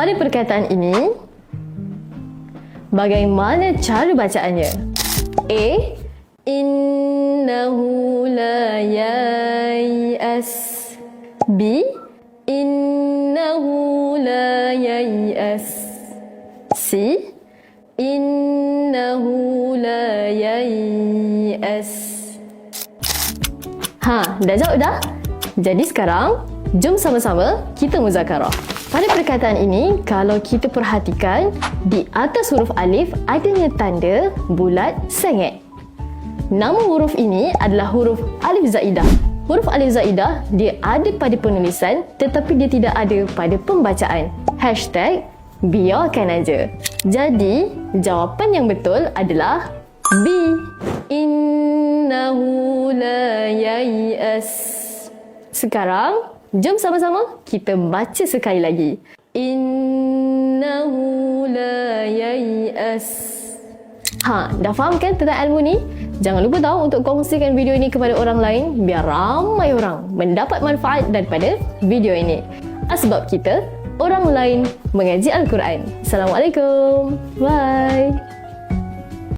Pada perkataan ini, bagaimana cara bacaannya? A. Innahu la yai'as. B. Innahu la yai'as. C. Innahu la yai'as. Ha, dah jawab dah? Jadi sekarang, jom sama-sama kita muzakarah. Pada perkataan ini, kalau kita perhatikan, di atas huruf alif adanya tanda bulat sengit. Nama huruf ini adalah huruf alif zaidah. Huruf alif zaidah dia ada pada penulisan tetapi dia tidak ada pada pembacaan. Hashtag biarkan aja. Jadi, jawapan yang betul adalah B. Innahu la yai'as. Sekarang, jom sama-sama kita baca sekali lagi. Innahu la yai'as. Ha, dah faham kan tentang ilmu ni? Jangan lupa tahu untuk kongsikan video ini kepada orang lain biar ramai orang mendapat manfaat daripada video ini. Sebab kita orang lain mengaji Al-Quran. Assalamualaikum. Bye.